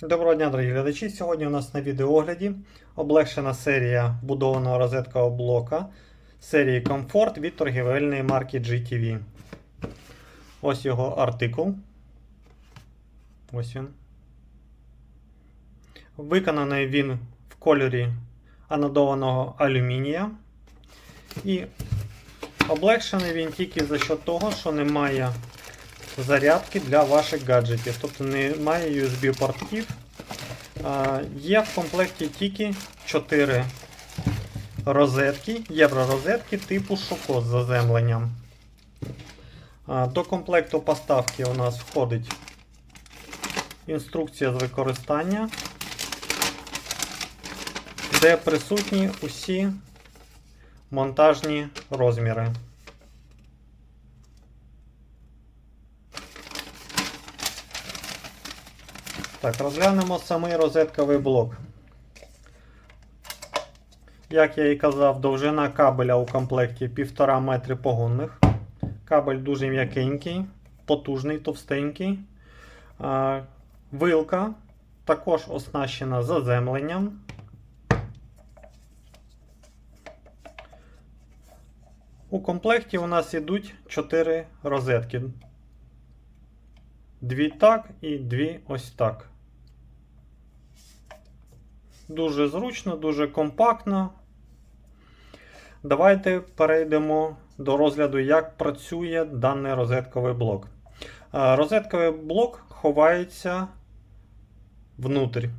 Доброго дня, дорогі глядачі. Сьогодні у нас на відеоогляді облегшена серія будованого розеткового блока серії Comfort від торгівельної марки GTV. Ось його артикул. Ось він. Виконаний він в кольорі анодованого алюмінія. І облегшений він тільки за счет того, що немає зарядки для ваших гаджетів. Тобто немає USB-портів. Є в комплекті тільки 4 розетки, євророзетки типу Шоко з заземленням. До комплекту поставки у нас входить інструкція з використання, де присутні усі монтажні розміри. Так, розглянемо самий розетковий блок. Як я і казав, довжина кабеля у комплекті 1,5 метри погонних. Кабель дуже м'якенький, потужний, товстенький. Вилка також оснащена заземленням. У комплекті у нас йдуть 4 розетки. Дві так і дві ось так. Дуже зручно, дуже компактно. Давайте перейдемо до розгляду, як працює даний розетковий блок. Е, Розетковий блок ховається внутрі.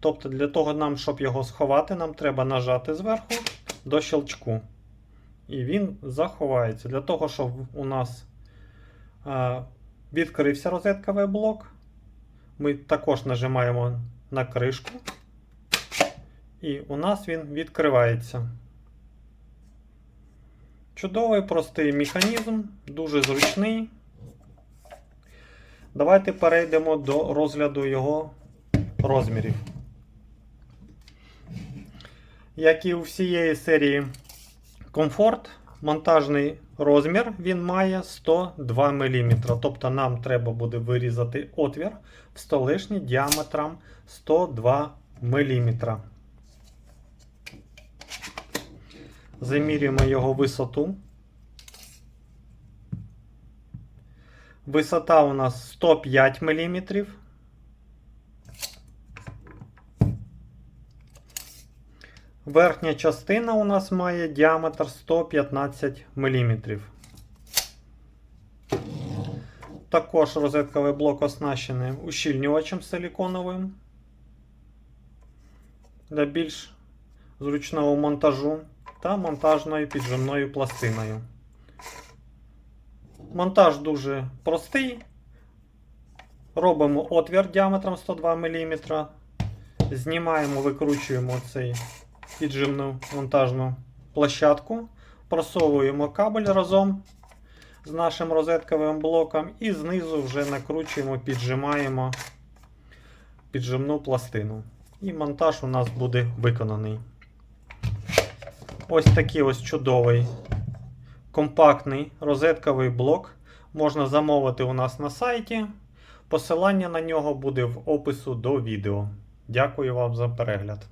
Тобто, для того, нам, щоб його сховати, нам треба нажати зверху до щелчку. І він заховається. Для того, щоб у нас е, відкрився розетковий блок, ми також нажимаємо на кришку. І у нас він відкривається. Чудовий простий механізм, дуже зручний. Давайте перейдемо до розгляду його розмірів. Як і у всієї серії Comfort, монтажний розмір він має 102 мм. Тобто нам треба буде вирізати отвір в столешні діаметром 102 мм. Замірюємо його висоту. Висота у нас 105 мм. Верхня частина у нас має діаметр 115 мм. Також розетковий блок оснащений ущільнювачем силіконовим для більш зручного монтажу та монтажною піджимною пластиною. Монтаж дуже простий. Робимо отвір діаметром 102 мм. Знімаємо, викручуємо цей піджимну монтажну площадку, просовуємо кабель разом з нашим розетковим блоком і знизу вже накручуємо, піджимаємо піджимну пластину. І монтаж у нас буде виконаний. Ось такий ось чудовий компактний розетковий блок. Можна замовити у нас на сайті. Посилання на нього буде в опису до відео. Дякую вам за перегляд.